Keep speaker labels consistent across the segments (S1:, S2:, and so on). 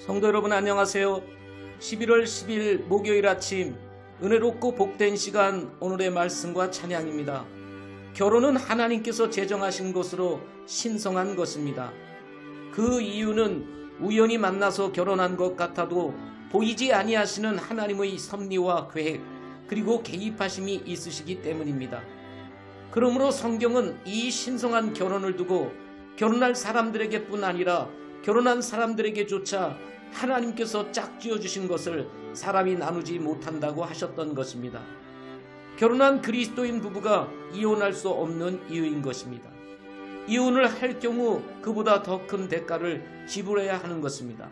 S1: 성도 여러분 안녕하세요. 11월 10일 목요일 아침 은혜롭고 복된 시간 오늘의 말씀과 찬양입니다. 결혼은 하나님께서 제정하신 것으로 신성한 것입니다. 그 이유는 우연히 만나서 결혼한 것 같아도 보이지 아니하시는 하나님의 섭리와 계획 그리고 개입하심이 있으시기 때문입니다. 그러므로 성경은 이 신성한 결혼을 두고 결혼할 사람들에게뿐 아니라 결혼한 사람들에게조차 하나님께서 짝지어 주신 것을 사람이 나누지 못한다고 하셨던 것입니다. 결혼한 그리스도인 부부가 이혼할 수 없는 이유인 것입니다. 이혼을 할 경우 그보다 더 큰 대가를 지불해야 하는 것입니다.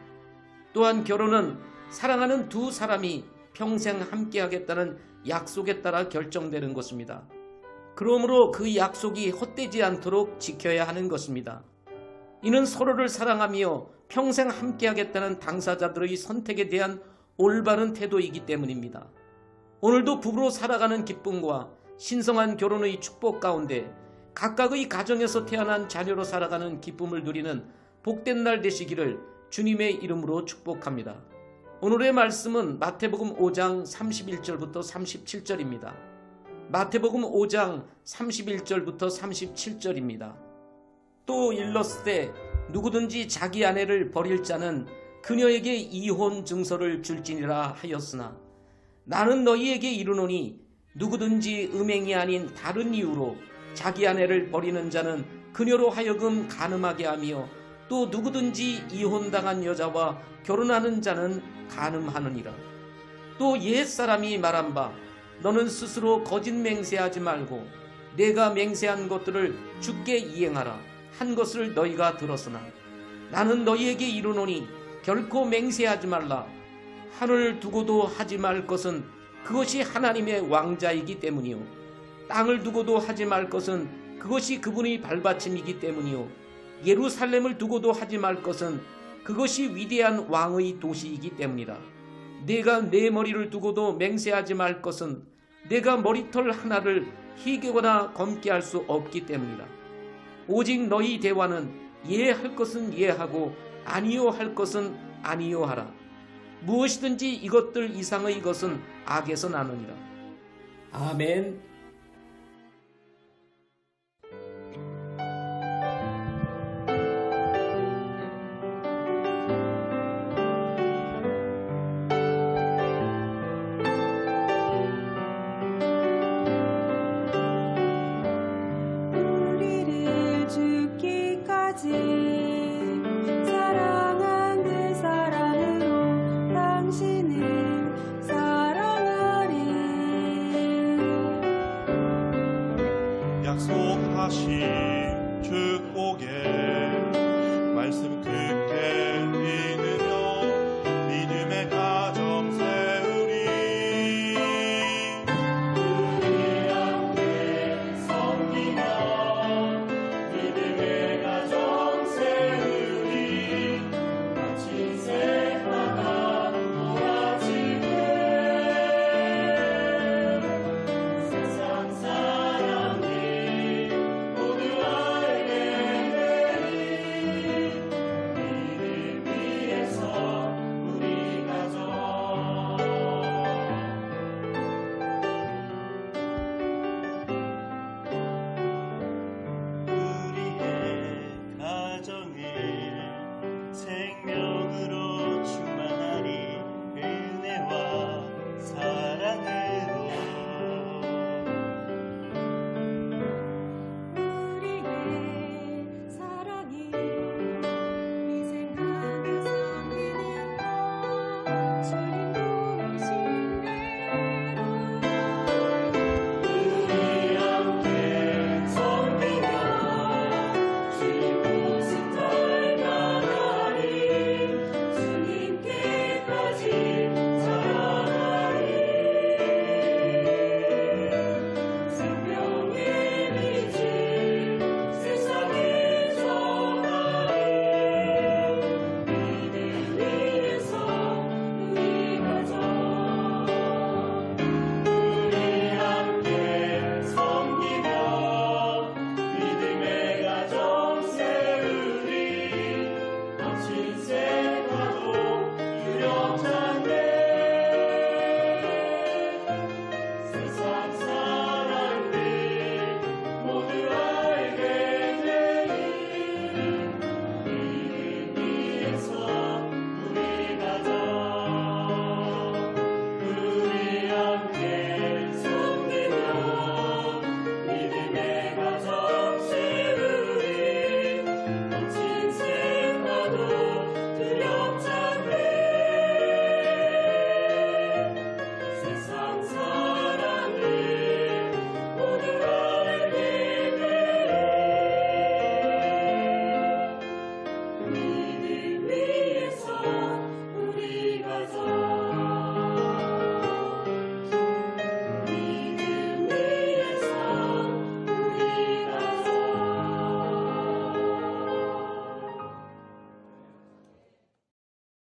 S1: 또한 결혼은 사랑하는 두 사람이 평생 함께 하겠다는 약속에 따라 결정되는 것입니다. 그러므로 그 약속이 헛되지 않도록 지켜야 하는 것입니다. 이는 서로를 사랑하며 평생 함께하겠다는 당사자들의 선택에 대한 올바른 태도이기 때문입니다. 오늘도 부부로 살아가는 기쁨과 신성한 결혼의 축복 가운데 각각의 가정에서 태어난 자녀로 살아가는 기쁨을 누리는 복된 날 되시기를 주님의 이름으로 축복합니다. 오늘의 말씀은 마태복음 5장 31절부터 37절입니다. 마태복음 5장 31절부터 37절입니다. 또 일렀을 때 누구든지 자기 아내를 버릴 자는 그녀에게 이혼 증서를 줄지니라 하였으나 나는 너희에게 이르노니 누구든지 음행이 아닌 다른 이유로 자기 아내를 버리는 자는 그녀로 하여금 가늠하게 하며 또 누구든지 이혼당한 여자와 결혼하는 자는 가늠하느니라. 또 옛사람이 말한 바 너는 스스로 거짓 맹세하지 말고 내가 맹세한 것들을 주께 이행하라 한 것을 너희가 들었으나 나는 너희에게 이르노니 결코 맹세하지 말라. 하늘 두고도 하지 말 것은 그것이 하나님의 왕자이기 때문이요. 땅을 두고도 하지 말 것은 그것이 그분의 발받침이기 때문이요. 예루살렘을 두고도 하지 말 것은 그것이 위대한 왕의 도시이기 때문이라. 내가 내 머리를 두고도 맹세하지 말 것은 내가 머리털 하나를 희게거나 검게 할 수 없기 때문이라. 오직 너희 대화는 예할 것은 예하고 아니요 할 것은 아니요 하라. 무엇이든지 이것들 이상의 것은 악에서 나느니라. 아멘.
S2: 起